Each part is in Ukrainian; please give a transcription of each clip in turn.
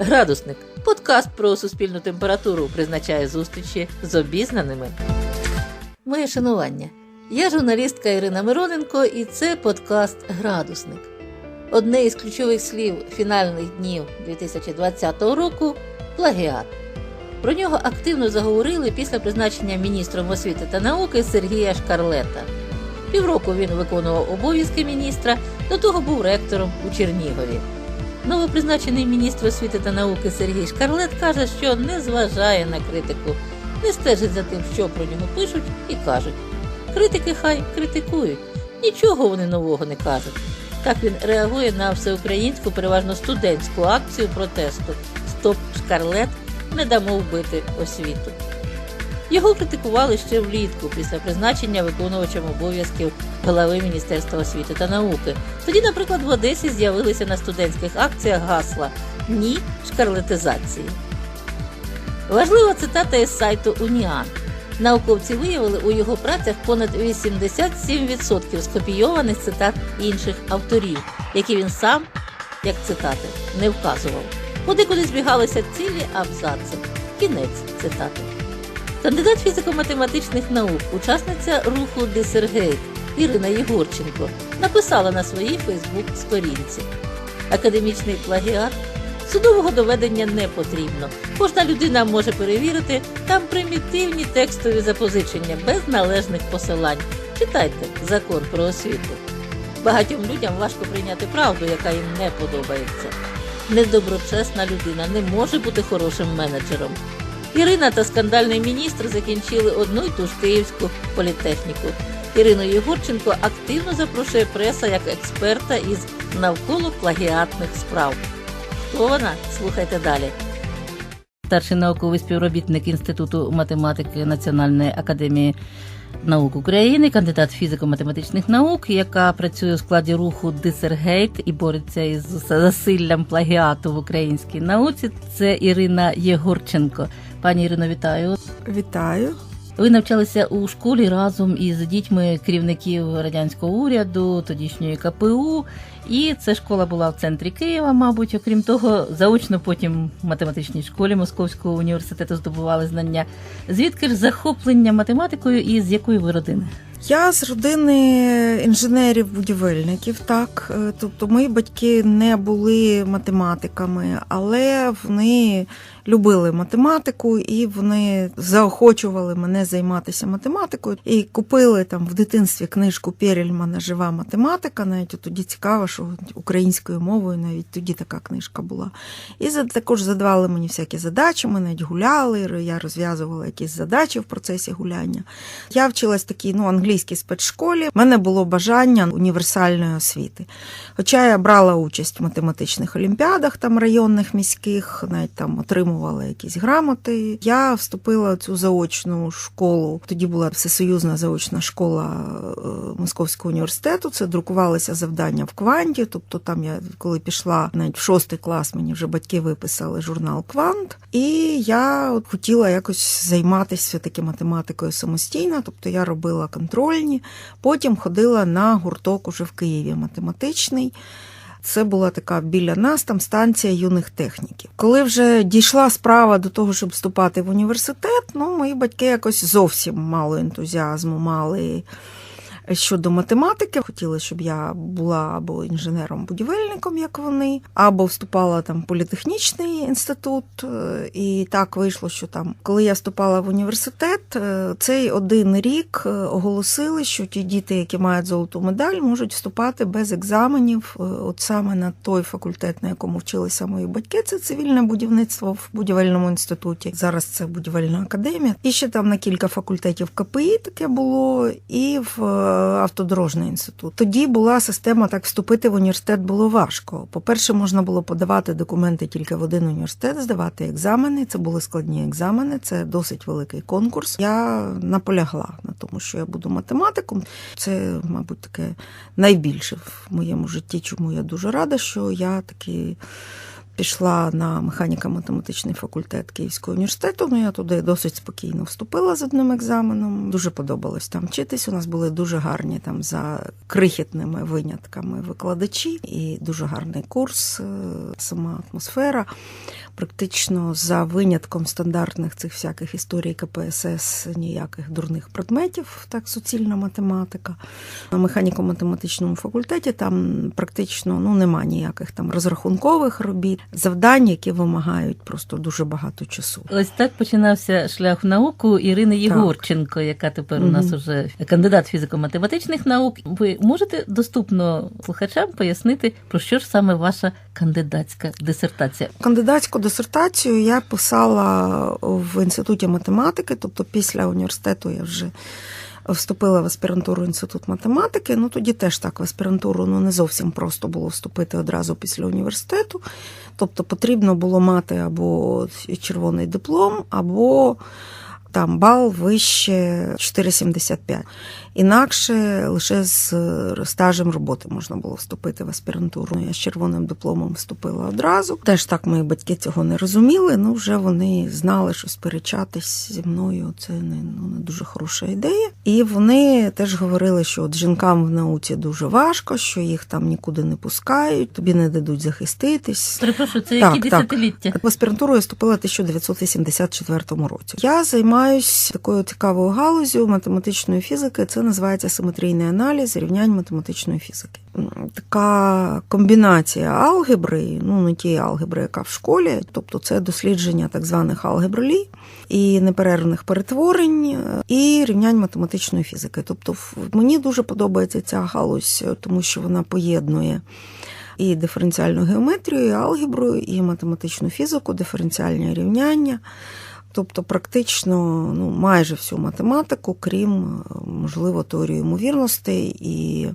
Градусник подкаст про суспільну температуру призначає зустрічі з обізнаними. Моє шанування. Я журналістка Ірина Мироненко, і це подкаст Градусник. Одне із ключових слів фінальних днів 2020 року плагіат. Про нього активно заговорили після призначення міністром освіти та науки Сергія Шкарлета. Півроку він виконував обов'язки міністра, до того був ректором у Чернігові. Новопризначений міністр освіти та науки Сергій Шкарлет каже, що не зважає на критику, не стежить за тим, що про нього пишуть і кажуть. Критики хай критикують, нічого вони нового не кажуть. Так він реагує на всеукраїнську, переважно студентську акцію протесту Стоп Шкарлет не дамо вбити освіту. Його критикували ще влітку після призначення виконувачем обов'язків голови Міністерства освіти та науки. Тоді, наприклад, в Одесі з'явилися на студентських акціях гасла Ні шкарлетизації. Важлива цитата із сайту Уніан. Науковці виявили у його працях понад 87% скопійованих цитат інших авторів, які він сам, як цитати, не вказував. Подекуди збігалися цілі абзаци. Кінець цитати. Кандидат фізико-математичних наук, учасниця руху Дисергейт Ірина Єгорченко написала на своїй Фейсбук-сторінці. Академічний плагіат судового доведення не потрібно. Кожна людина може перевірити там примітивні текстові запозичення без належних посилань. Читайте закон про освіту. Багатьом людям важко прийняти правду, яка їм не подобається. Недоброчесна людина не може бути хорошим менеджером. Ірина та скандальний міністр закінчили одну й ту ж київську політехніку. Ірину Єгорченко активно запрошує преса як експерта із навколо плагіатних справ. Хто вона? Слухайте далі. Старший науковий співробітник Інституту математики Національної академії наук України, кандидат фізико-математичних наук, яка працює у складі руху Дисергейт і бореться із засиллям плагіату в українській науці. Це Ірина Єгорченко. Пані Ірино, вітаю. Вітаю. Ви навчалися у школі разом із дітьми керівників радянського уряду, тодішньої КПУ, і ця школа була в центрі Києва, мабуть. Окрім того, заочно потім в математичній школі Московського університету здобували знання. Звідки ж захоплення математикою і з якої ви родини? Я з родини інженерів-будівельників, так. Е, Тобто мої батьки не були математиками, але вони любили математику і вони заохочували мене займатися математикою. І купили там в дитинстві книжку Перельмана Жива математика. Навіть тоді цікаво, що українською мовою навіть тоді така книжка була. І також задавали мені всякі задачі, ми навіть гуляли, я розв'язувала якісь задачі в процесі гуляння. Я вчилась в такій ну, англійській спецшколі. У мене було бажання універсальної освіти. Хоча я брала участь в математичних олімпіадах, там районних міських, навіть там отримувала якісь грамоти. Я вступила в цю заочну школу. Тоді була всесоюзна заочна школа е, Московського університету. Це друкувалися завдання в кванті. Тобто, там я коли пішла навіть в шостий клас, мені вже батьки виписали журнал Квант. І я от хотіла якось займатися таки математикою самостійно. Тобто я робила контрольні. Потім ходила на гурток уже в Києві математичний. Це була така біля нас там станція юних техніків. Коли вже дійшла справа до того, щоб вступати в університет, ну мої батьки якось зовсім мало ентузіазму мали щодо математики. Хотіли, щоб я була або інженером-будівельником, як вони, або вступала там в політехнічний інститут. Е, І так вийшло, що там, коли я вступала в університет, е, цей один рік е, оголосили, що ті діти, які мають золоту медаль, можуть вступати без екзаменів, от саме на той факультет, на якому вчилися мої батьки. Це цивільне будівництво в будівельному інституті. Зараз це будівельна академія. І ще там на кілька факультетів КПІ таке було, і в автодорожний інститут. Тоді була система так вступити в університет було важко. По-перше, можна було подавати документи тільки в один університет, здавати екзамени. Це були складні екзамени, це досить великий конкурс. Я наполягла на тому, що я буду математиком. Це, мабуть, таке найбільше в моєму житті, чому я дуже рада, що я таки пішла на механіко-математичний факультет Київського університету. Ну я туди досить спокійно вступила з одним екзаменом. Дуже подобалось там вчитись. У нас були дуже гарні там за крихітними винятками викладачі, і дуже гарний курс, е, сама атмосфера. Практично за винятком стандартних цих всяких історій КПСС ніяких дурних предметів, так суцільна математика. На механіко-математичному факультеті там практично ну нема ніяких там розрахункових робіт, завдань, які вимагають просто дуже багато часу. Ось так починався шлях в науку Ірини Єгорченко, яка тепер у нас уже кандидат фізико-математичних наук. Ви можете доступно слухачам пояснити, про що ж саме ваша кандидатська дисертація? Кандидатську дисертацію я писала в інституті математики, тобто після університету я вже вступила в аспірантуру інститут математики. Ну тоді теж так в аспірантуру ну не зовсім просто було вступити одразу після університету. Тобто потрібно було мати або червоний диплом, або там бал вище 4,75. Інакше лише з стажем роботи можна було вступити в аспірантуру. Я з червоним дипломом вступила одразу. Теж так мої батьки цього не розуміли. Ну вже вони знали, що сперечатись зі мною це не, ну, не дуже хороша ідея. І вони теж говорили, що от жінкам в науці дуже важко, що їх там нікуди не пускають, тобі не дадуть захиститись. Перепрошую, це Так, які так. десятиліття? В аспірантуру я вступила в 1984 році. Я займаюся такою цікавою галузю математичної фізики. Це називається симетрійний аналіз рівнянь математичної фізики. Така комбінація алгебри, ну не тієї алгебри, яка в школі, тобто це дослідження так званих алгебрлі і неперервних перетворень, е, і рівнянь математичної фізики. Тобто, мені дуже подобається ця галузь, е, тому що вона поєднує і диференціальну геометрію, і алгебру, і математичну фізику, диференціальні рівняння. Тобто, практично ну, майже всю математику, крім, е, можливо, теорії ймовірностей і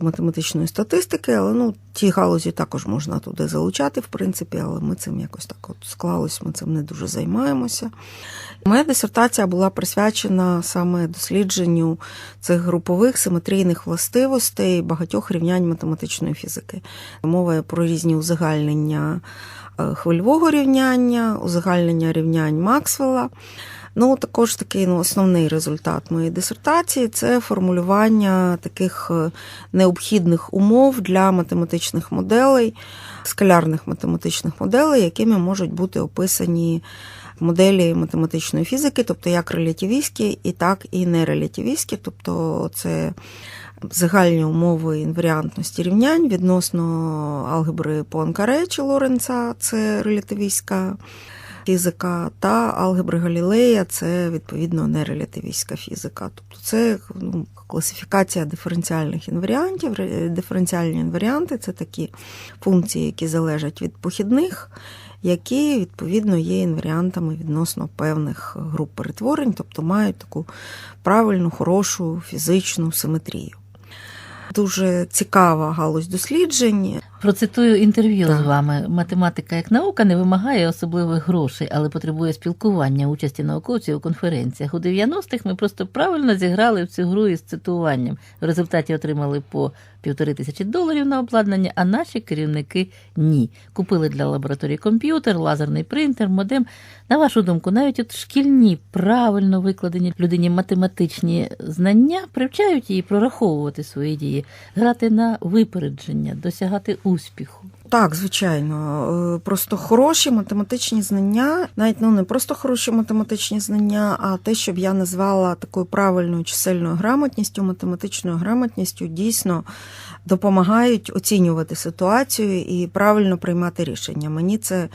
математичної статистики, але ну, ті галузі також можна туди залучати, в принципі, але ми цим якось так от склалось, ми цим не дуже займаємося. Моя дисертація була присвячена саме дослідженню цих групових симетрійних властивостей багатьох рівнянь математичної фізики. Мова про різні узагальнення хвильового рівняння, узагальнення рівнянь Максвелла. Ну, також такий ну, основний результат моєї дисертації це формулювання таких е, необхідних умов для математичних моделей, скалярних математичних моделей, якими можуть бути описані моделі математичної фізики, тобто як релятивістські, і так і нерелятивістські, тобто це загальні умови інваріантності рівнянь відносно алгебри Пуанкаре чи Лоренца, це релятивістська фізика, та алгебри Галілея це відповідно нерелятивістська фізика. Тобто це ну, класифікація диференціальних інваріантів. Диференціальні інваріанти це такі функції, які залежать від похідних, які відповідно є інваріантами відносно певних груп перетворень, тобто мають таку правильну, хорошу фізичну симетрію. Дуже цікава галузь досліджень. Процитую інтерв'ю з вами. Математика як наука не вимагає особливих грошей, але потребує спілкування, участі науковців у конференціях. У 90-х ми просто правильно зіграли в цю гру із цитуванням. В результаті отримали по півтори тисячі доларів на обладнання, а наші керівники ні. Купили для лабораторії комп'ютер, лазерний принтер, модем. На вашу думку, навіть от шкільні правильно викладені людині математичні знання привчають її прораховувати свої дії, грати на випередження, досягати успіху. Так, звичайно. Е, Просто хороші математичні знання, навіть ну не просто хороші математичні знання, а те, щоб я назвала такою правильною чисельною грамотністю, математичною грамотністю, дійсно допомагають оцінювати ситуацію і правильно приймати рішення. Мені це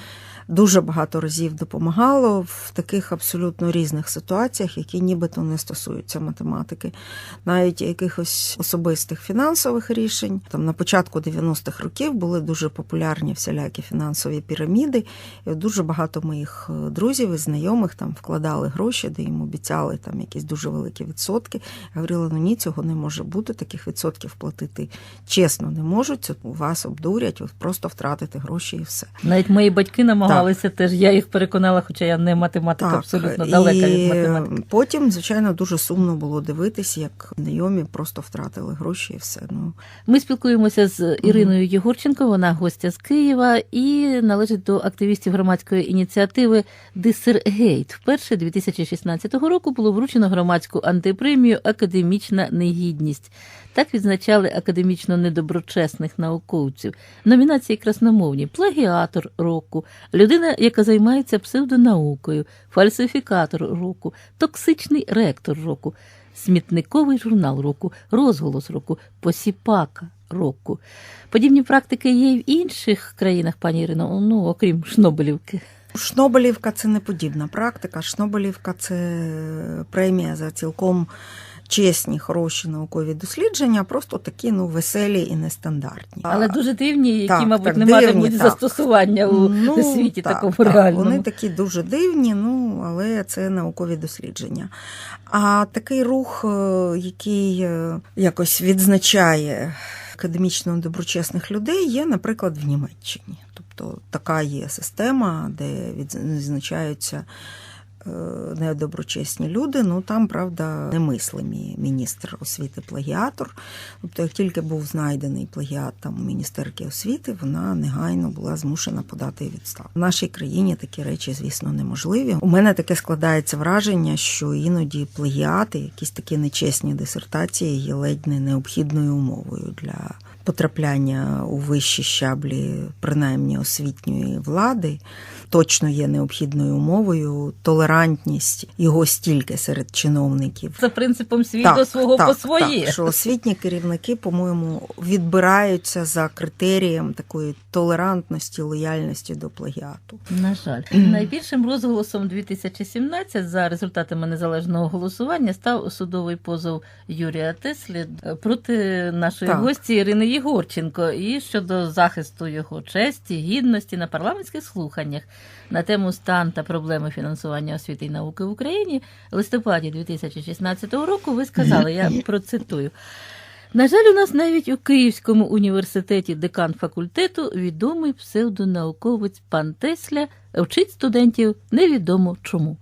дуже багато разів допомагало в таких абсолютно різних ситуаціях, які нібито не стосуються математики, навіть якихось особистих фінансових рішень. Там на початку 90-х років були дуже популярні всілякі фінансові піраміди. І дуже багато моїх е, друзів і знайомих там вкладали гроші, де їм обіцяли там якісь дуже великі відсотки. Я говорила, ну ні, цього не може бути. Таких відсотків платити чесно не можуть. Це вас обдурять, ви просто втратите гроші і все. Навіть мої батьки намагалися намагалися теж. Я їх переконала, хоча я не математик, абсолютно далека від математики. Потім, звичайно, дуже сумно було дивитися, як знайомі просто втратили гроші і все. Ну Ми спілкуємося з Іриною Єгорченко, вона гостя з Києва і належить до активістів громадської ініціативи Дисергейт. Вперше 2016 року було вручено громадську антипремію Академічна негідність. Так відзначали академічно недоброчесних науковців. Номінації красномовні плагіатор року, людина, яка займається псевдонаукою, фальсифікатор року, токсичний ректор року, смітниковий журнал року, розголос року, посіпака року. Подібні практики є і в інших країнах, пані Ірино, ну окрім Шнобелівки. Шнобелівка це не подібна практика. Шнобелівка це премія за цілком чесні, хороші наукові дослідження, просто такі ну веселі і нестандартні. Але дуже дивні, які, Так, мабуть, так, не дивні, матимуть так. застосування у Ну, світі так, такому так, реальному. Вони такі дуже дивні, ну але це наукові дослідження. А такий рух, е, який е, якось відзначає академічно доброчесних людей, є, наприклад, в Німеччині. Тобто така є система, де відзначаються недоброчесні люди. Ну там, правда, немислимі міністр освіти плагіатор. Тобто, як тільки був знайдений плагіат там у міністерки освіти, вона негайно була змушена подати відставку. В нашій країні такі речі, звісно, неможливі. У мене таке складається враження, що іноді плагіати, якісь такі нечесні дисертації, є ледь не необхідною умовою для. Потрапляння у вищі щаблі, принаймні освітньої влади, точно є необхідною умовою. Толерантність його стільки серед чиновників. За принципом свій до свого по своє. Так, що освітні керівники, по-моєму, відбираються за критерієм такої толерантності, лояльності до плагіату. На жаль, найбільшим розголосом 2017 за результатами незалежного голосування став судовий позов Юрія Теслі проти нашої Так. гості Ірини Єгорченко і щодо захисту його честі, гідності на парламентських слуханнях на тему стан та проблеми фінансування освіти і науки в Україні в листопаді 2016 року. Ви сказали, я процитую. На жаль, у нас навіть у Київському університеті декан факультету відомий псевдонауковець пан Тесля вчить студентів невідомо чому.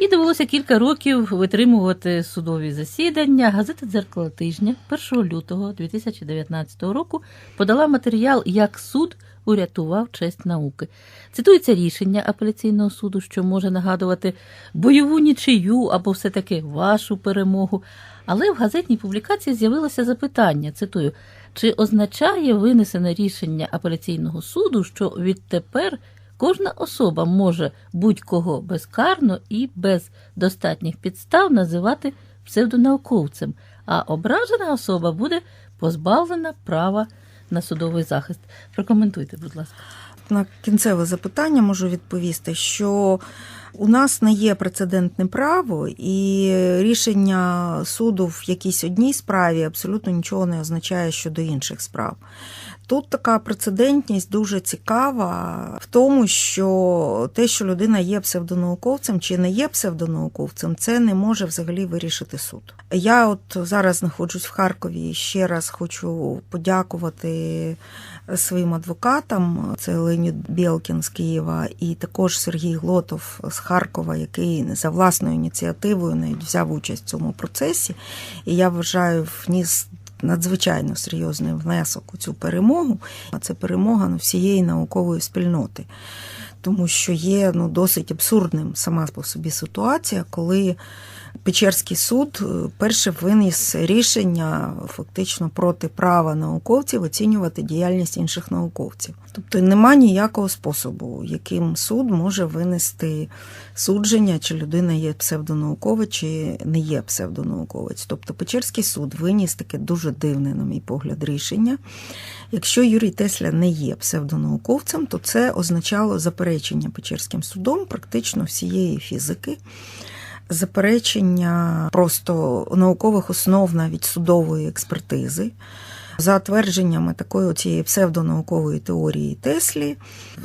І довелося кілька років витримувати судові засідання. Газета Дзеркало тижня 1 лютого 2019 року подала матеріал Як суд урятував честь науки. Цитується рішення апеляційного суду, що може нагадувати бойову нічию або все-таки вашу перемогу. Але в газетній публікації з'явилося запитання: цитую, чи означає винесене рішення апеляційного суду, що відтепер кожна особа може будь-кого безкарно і без достатніх підстав називати псевдонауковцем, а ображена особа буде позбавлена права на судовий захист. Прокоментуйте, будь ласка. На кінцеве запитання можу відповісти, що у нас не є прецедентне право, і рішення суду в якійсь одній справі абсолютно нічого не означає щодо інших справ. Тут така прецедентність дуже цікава в тому, що те, що людина є псевдонауковцем чи не є псевдонауковцем, це не може взагалі вирішити суд. Я от зараз знаходжусь в Харкові і ще раз хочу подякувати своїм адвокатам. Це Леонід Білкін з Києва і також Сергій Глотов з Харкова, який за власною ініціативою навіть взяв участь в цьому процесі. І я вважаю, вніс надзвичайно серйозний внесок у цю перемогу. А це перемога ну, всієї наукової спільноти. Тому що є ну, досить абсурдним сама по собі ситуація, коли Печерський суд перше виніс рішення фактично проти права науковців оцінювати діяльність інших науковців. Тобто нема ніякого способу, яким суд може винести судження, чи людина є псевдонауковець, чи не є псевдонауковець. Тобто Печерський суд виніс таке дуже дивне, на мій погляд, рішення. Якщо Юрій Тесля не є псевдонауковцем, то це означало заперечення Печерським судом практично всієї фізики заперечення просто наукових основ навіть судової експертизи. За твердженнями такої цієї псевдонаукової теорії Теслі,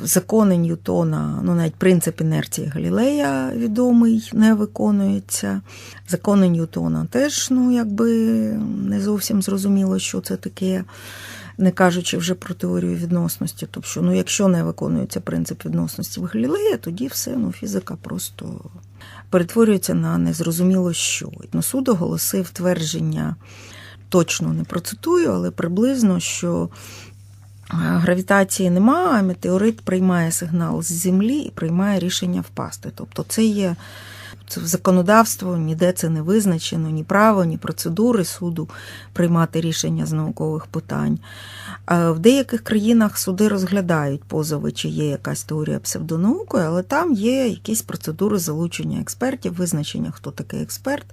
закони Ньютона, ну навіть принцип інерції Галілея відомий, не виконується. Закони Ньютона теж, ну якби не зовсім зрозуміло, що це таке. Не кажучи вже про теорію відносності. Тобто, ну, якщо не виконується принцип відносності в Галілея, тоді все, ну, фізика просто перетворюється на незрозуміло що. Ну, суд оголосив твердження, точно не процитую, але приблизно, що е, гравітації нема, а метеорит приймає сигнал з землі і приймає рішення впасти. Тобто це є законодавство, ніде це не визначено, ні право, ні процедури суду приймати рішення з наукових питань. В деяких країнах суди розглядають позови, чи є якась теорія псевдонауки, але там є якісь процедури залучення експертів, визначення, хто такий експерт.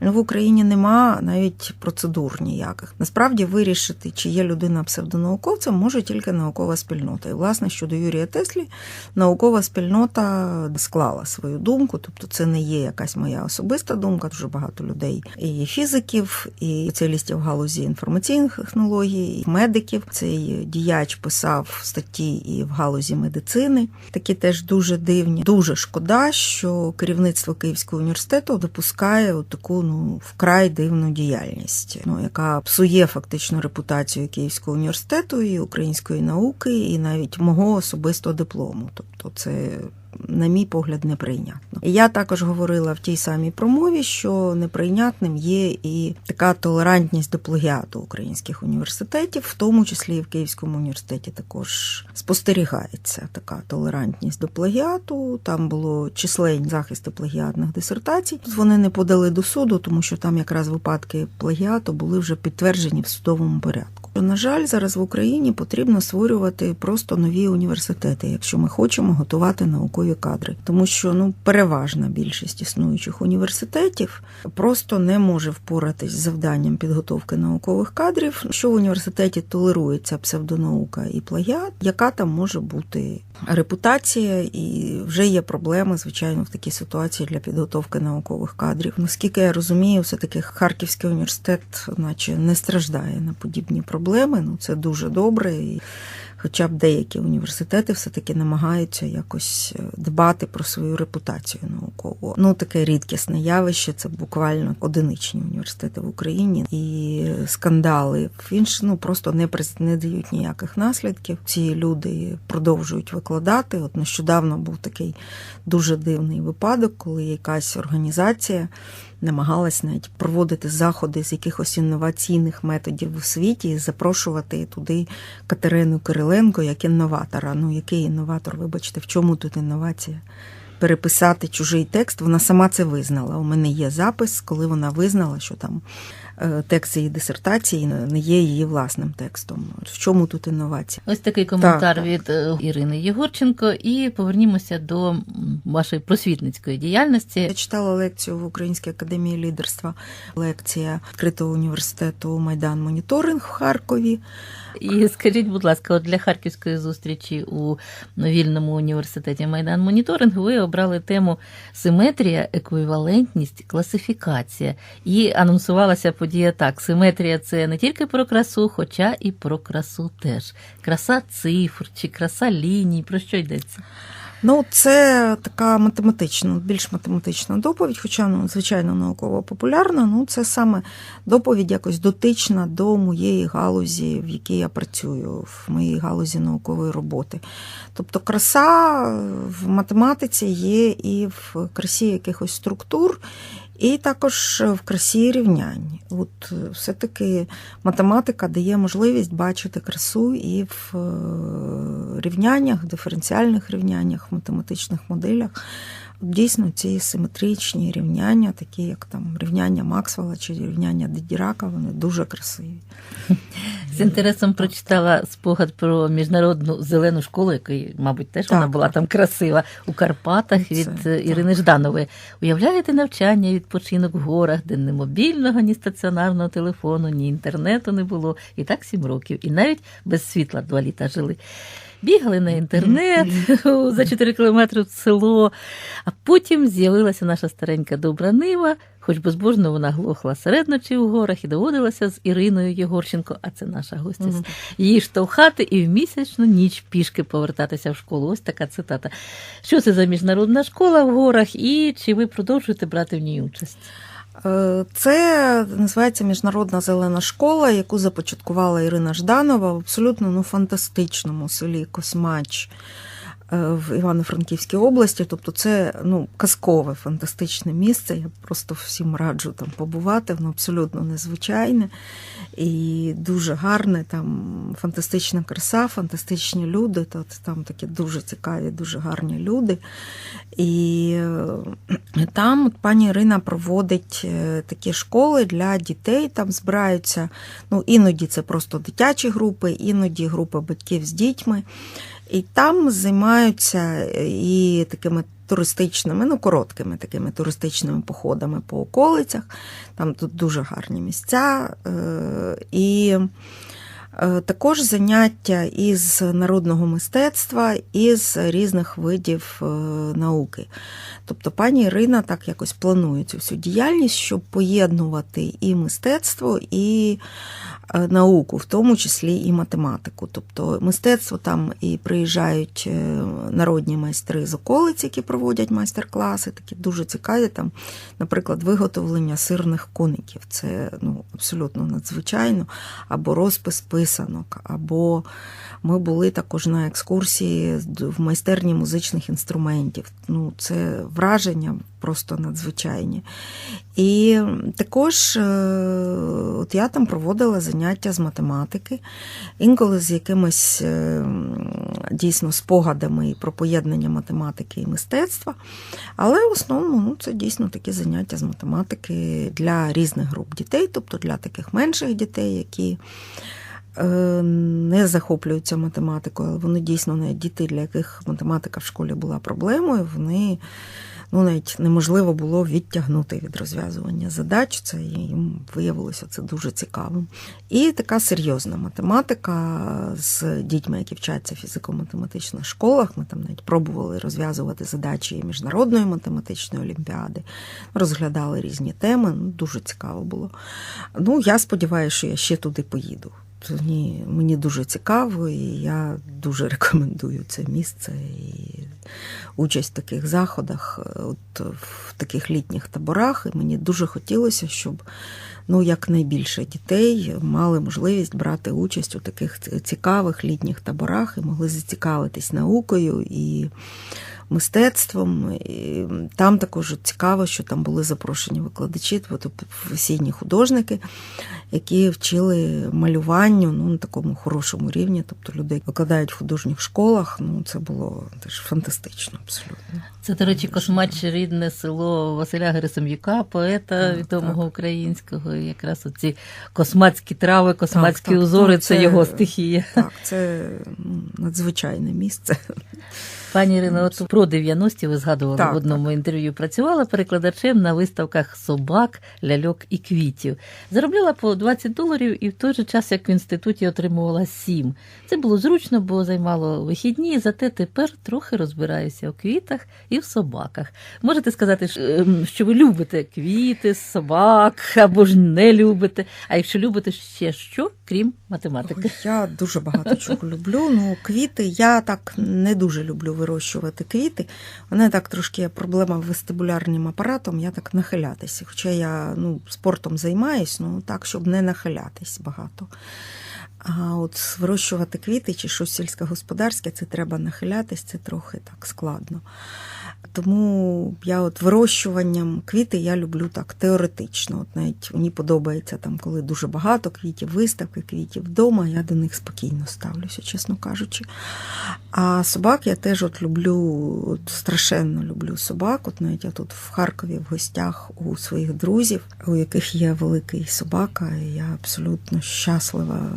В Україні нема навіть процедур ніяких. Насправді вирішити, чи є людина псевдонауковцем, може тільки наукова спільнота. І, власне, щодо Юрія Теслі, наукова спільнота склала свою думку, тобто це не є якась моя особиста думка. Дуже багато людей і фізиків, і спеціалістів галузі інформаційних технологій, і медиків. Цей діяч писав статті і в галузі медицини. Такі теж дуже дивні. Дуже шкода, що керівництво Київського університету допускає таку ну вкрай дивну діяльність, ну яка псує фактично репутацію Київського університету і української науки, і навіть мого особистого диплому. Тобто, це на мій погляд, неприйнятно. Я також говорила в тій самій промові, що неприйнятним є і така толерантність до плагіату українських університетів, в тому числі і в Київському університеті також спостерігається така толерантність до плагіату. Там було численні захисти плагіатних дисертацій. Вони не подали до суду, тому що там якраз випадки плагіату були вже підтверджені в судовому порядку. На жаль, зараз в Україні потрібно створювати просто нові університети, якщо ми хочемо готувати наукові кадри, тому що ну переважна більшість існуючих університетів просто не може впоратись з завданням підготовки наукових кадрів. Що в університеті толерується псевдонаука і плагіат, яка там може бути репутація, і вже є проблеми, звичайно, в такій ситуації для підготовки наукових кадрів. Наскільки я розумію, все таки Харківський університет, наче не страждає на подібні проблеми. Ну це дуже добре. І Хоча б деякі університети все-таки намагаються якось е, дбати про свою репутацію наукову. Ну таке рідкісне явище. Це буквально одиничні університети в Україні, і скандали в інших ну просто не не дають ніяких наслідків. Ці люди продовжують викладати. От нещодавно був такий дуже дивний випадок, коли якась організація намагалась навіть проводити заходи з якихось інноваційних методів у світі і запрошувати туди Катерину Кириленко як інноватора. Ну, який інноватор, вибачте, в чому тут інновація? Переписати чужий текст, вона сама це визнала. У мене є запис, коли вона визнала, що там текст її дисертації не є її власним текстом. В чому тут інновація? Ось такий коментар Так. від е, Ірини Єгорченко. І повернімося до вашої просвітницької діяльності. Я читала лекцію в Українській академії лідерства. Лекція відкритого університету Майдан Моніторинг в Харкові. І скажіть, будь ласка, от для харківської зустрічі у вільному університеті Майдан Моніторинг ви обрали тему симетрія, еквівалентність, класифікація. І анонсувалася подія так: симетрія це не тільки про красу, хоча і про красу теж. Краса цифр чи краса ліній. Про що йдеться? Ну, це така математична, більш математична доповідь, хоча ну, звичайно науково популярна. Ну, це саме доповідь якось дотична до моєї галузі, в якій я працюю, в моїй галузі наукової роботи. Тобто краса в математиці є і в красі якихось структур, і також в красі рівнянь. От е, все-таки математика дає можливість бачити красу і в е, рівняннях, диференціальних рівняннях, в математичних моделях. Дійсно, ці симетричні рівняння, такі як там рівняння Максвелла чи рівняння Дидірака, вони дуже красиві. З інтересом прочитала спогад про міжнародну зелену школу, якої, мабуть, теж вона була так. там красива у Карпатах Це, від е, так. Ірини Жданової. Уявляєте навчання, відпочинок в горах, де ні мобільного, ні стаціонарного телефону, ні інтернету не було. І так сім років. І навіть без світла два літа жили. Бігали на інтернет за 4 кілометри в село, а потім з'явилася наша старенька добра нива, хоч безбожно вона глохла серед ночі в горах і доводилася з Іриною Єгорченко, а це наша гостя, її штовхати і в місячну ніч пішки повертатися в школу. Ось така цитата. Що це за міжнародна школа в горах, і чи ви продовжуєте брати в ній участь? Е, Це називається Міжнародна зелена школа, яку започаткувала Ірина Жданова в абсолютно ну, фантастичному селі Космач в Івано-Франківській області. Тобто це ну, казкове, фантастичне місце. Я просто всім раджу там побувати, воно абсолютно незвичайне і дуже гарне, там фантастична краса, фантастичні люди. Та- Там такі дуже цікаві, дуже гарні люди. І е, там от пані Ірина проводить е, такі школи для дітей. Там збираються, ну іноді це просто дитячі групи, іноді групи батьків з дітьми. І там займаються е, і такими туристичними, ну короткими такими туристичними походами по околицях. Там тут дуже гарні місця. е, І е, також заняття із народного мистецтва, із різних видів науки. Тобто пані Ірина так якось планує цю всю діяльність, щоб поєднувати і мистецтво, і науку, в тому числі і математику. Тобто мистецтво там і приїжджають е, народні майстри з околиць, які проводять майстер-класи, такі дуже цікаві. Там, наприклад, виготовлення сирних коників. Це ну, абсолютно надзвичайно, або розпис писанок, або ми були також на екскурсії в майстерні музичних інструментів. Ну, це враження просто надзвичайні. І також е, от я там проводила заняття з математики, інколи з якимись е, дійсно спогадами про поєднання математики і мистецтва. Але в основному ну, це дійсно такі заняття з математики для різних груп дітей, тобто для таких менших дітей, які е, не захоплюються математикою, але вони дійсно навіть діти, для яких математика в школі була проблемою, вони ну, навіть неможливо було відтягнути від розв'язування задач. Це їм виявилося це дуже цікавим. І така серйозна математика з дітьми, які вчаться в фізико-математичних школах. Ми там навіть пробували розв'язувати задачі міжнародної математичної олімпіади, розглядали різні теми. Ну, дуже цікаво було. Ну, я сподіваюся, що я ще туди поїду. Мені, мені дуже цікаво, і я дуже рекомендую це місце і участь в таких заходах, от в таких літніх таборах. І мені дуже хотілося, щоб ну, якнайбільше дітей мали можливість брати участь у таких цікавих літніх таборах і могли зацікавитись наукою і мистецтвом. І там також цікаво, що там були запрошені викладачі, тобто професійні художники, які вчили малюванню ну, на такому хорошому рівні. Тобто людей викладають в художніх школах. Ну, це було теж фантастично, абсолютно. Це, до речі, Космач рідне село Василя Герасим'юка, поета Так, відомого так. українського. І якраз оці космацькі трави, космацькі Так, так. узори це, це- його стихія. Так, це ну, надзвичайне місце. Пані Ірино, от про 90-ті ви згадували Так, в одному інтерв'ю. Працювала перекладачем на виставках собак, ляльок і квітів. Заробляла по 20 доларів і в той же час, як в інституті, отримувала 7. Це було зручно, бо займало вихідні, зате тепер трохи розбираюся у квітах і в собаках. Можете сказати, що, ем, що ви любите квіти, собак або ж не любите. А якщо любите ще що, крім математики? Я дуже багато чого люблю. Ну, квіти я так не дуже люблю вирощувати квіти. У мене так трошки є проблема з вестибулярним апаратом, я так нахилятися. Хоча я ну, спортом займаюсь, ну так, щоб не нахилятись багато. А от вирощувати квіти чи щось сільськогосподарське, це треба нахилятись, це трохи так складно. Тому я от вирощуванням квіти я люблю так теоретично. От навіть мені подобається там, коли дуже багато квітів, виставки квітів вдома, я до них спокійно ставлюся, чесно кажучи. А собак я теж от люблю, от страшенно люблю собак. От навіть я тут в Харкові в гостях у своїх друзів, у яких є великий собака, і я абсолютно щаслива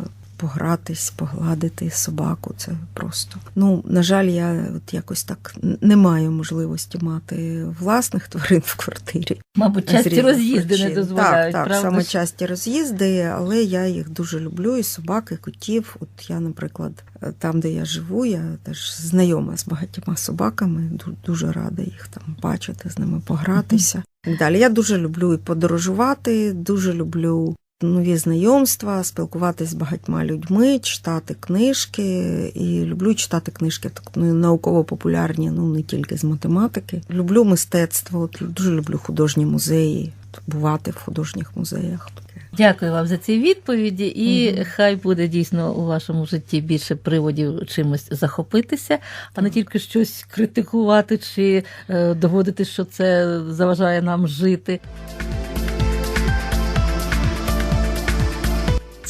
погратись, погладити собаку. Це просто. Ну, на жаль, я от якось так не маю можливості мати власних тварин в квартирі. Мабуть, часті роз'їзди не дозволяють, Так, так, правда? саме часті роз'їзди, але я їх дуже люблю. І собак, і котів. От я, наприклад, там, де я живу, я теж знайома з багатьма собаками. Дуже рада їх там бачити, з ними погратися. Далі я дуже люблю і подорожувати, дуже люблю. Нові знайомства, спілкуватися з багатьма людьми, читати книжки. І люблю читати книжки так, ну, науково-популярні, ну не тільки з математики. Люблю мистецтво, дуже люблю художні музеї. бувати в художніх музеях. Дякую вам за ці відповіді, і Мгм. хай буде дійсно у вашому житті більше приводів чимось захопитися, а не тільки щось критикувати чи е, доводити, що це заважає нам жити.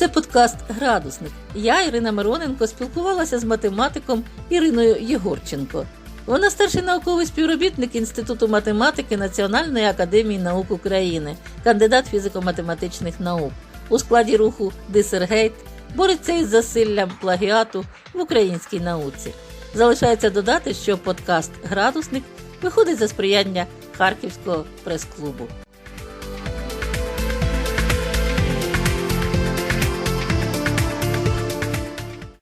Це подкаст Градусник. Я, Ірина Мироненко, спілкувалася з математиком Іриною Єгорченко. Вона старший науковий співробітник Інституту математики Національної академії наук України, кандидат фізико-математичних наук. У складі руху Дисергейт бореться із засиллям плагіату в українській науці. Залишається додати, що подкаст Градусник виходить за сприяння Харківського прес-клубу.